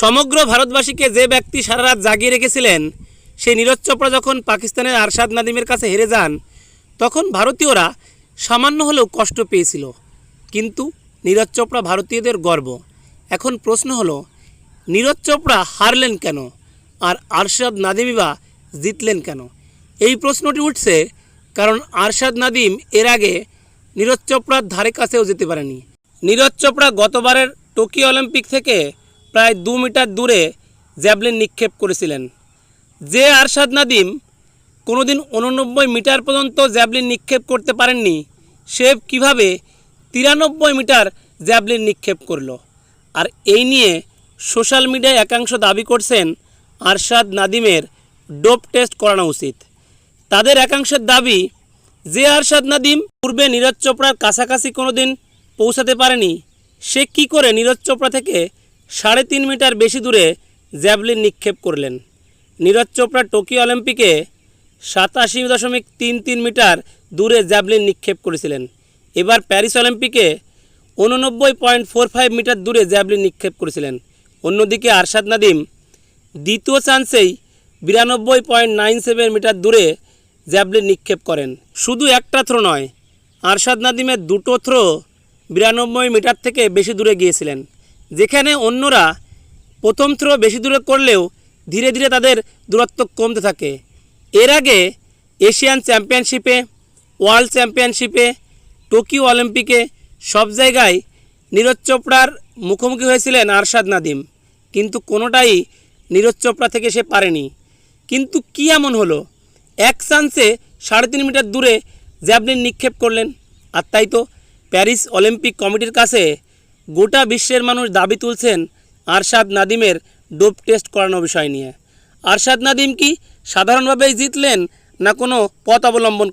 সমগ্র ভারতবাসীকে যে ব্যক্তি সারা রাত জাগিয়ে রেখেছিলেন, সেই নীরজ চোপড়া যখন পাকিস্তানের আরশাদ নাদিমের কাছে হেরে যান, তখন ভারতীয়রা সামান্য হলেও কষ্ট পেয়েছিল। কিন্তু নীরজ চোপড়া ভারতীয়দের গর্ব। এখন প্রশ্ন হলো, নীরজ চোপড়া হারলেন কেন? আর আরশাদ নাদিমই বা জিতলেন কেন? এই প্রশ্নটি উঠছে কারণ আরশাদ নাদিম এর আগে নীরজ চোপড়ার ধারে কাছেও যেতে পারেনি। নীরজ চোপড়া গতবারের টোকিও অলিম্পিক থেকে প্রায় দু মিটার দূরে জ্যাভলিন নিক্ষেপ করেছিলেন। যে আরশাদ নাদিম কোনোদিন উননব্বই মিটার পর্যন্ত জ্যাভলিন নিক্ষেপ করতে পারেননি, সে কীভাবে তিরানব্বই মিটার জ্যাভলিন নিক্ষেপ করল? আর এই নিয়ে সোশ্যাল মিডিয়ায় একাংশ দাবি করছেন আরশাদ নাদিমের ডোপ টেস্ট করানো উচিত। তাদের একাংশের দাবি, যে আরশাদ নাদিম পূর্বে নীরজ চোপড়ার কাছাকাছি কোনো দিন পৌঁছাতে পারেনি, সে কি করে নীরজ চোপড়া থেকে সাড়ে তিন মিটার বেশি দূরে জ্যাভলিন নিক্ষেপ করলেন। নীরজ চোপড়া টোকিও অলিম্পিকে সাতাশি দশমিক তিন তিন মিটার দূরে জ্যাভলিন নিক্ষেপ করেছিলেন। এবার প্যারিস অলিম্পিকে উননব্বই পয়েন্ট ফোর ফাইভ মিটার দূরে জ্যাভলিন নিক্ষেপ করেছিলেন। অন্যদিকে আরশাদ নাদিম দ্বিতীয় চান্সেই বিরানব্বই পয়েন্ট নাইন সেভেন মিটার দূরে জ্যাভলিন নিক্ষেপ করেন। শুধু একটা থ্রো নয়, আরশাদ নাদিমের দুটো থ্রো বিরানব্বই মিটার থেকে বেশি দূরে গিয়েছিলেন। যেখানে অন্যরা প্রথম থ্রো বেশি দূরে করলেও ধীরে ধীরে তাদের দূরত্ব কমতে থাকে। এর আগে এশিয়ান চ্যাম্পিয়নশিপে, ওয়ার্ল্ড চ্যাম্পিয়নশিপে, টোকিও অলিম্পিকে সব জায়গায় নীরজ চোপড়ার মুখোমুখি হয়েছিলেন আরশাদ নাদিম। কিন্তু কোনোটাই নীরজ চোপড়া থেকে সে পারেনি। কিন্তু কী এমন হলো? এক চান্সে সাড়ে তিন মিটার দূরে জ্যাভলিন নিক্ষেপ করলেন। আর তাই তো প্যারিস অলিম্পিক কমিটির কাছে গোটা বিশ্বের মানুষ দাবি তুলছেন আরশাদ নাদিমের ডোপ টেস্ট করানো বিষয় নিয়ে। আরশাদ নাদিম কি সাধারণভাবেই জিতলেন না কোনো পথ অবলম্বন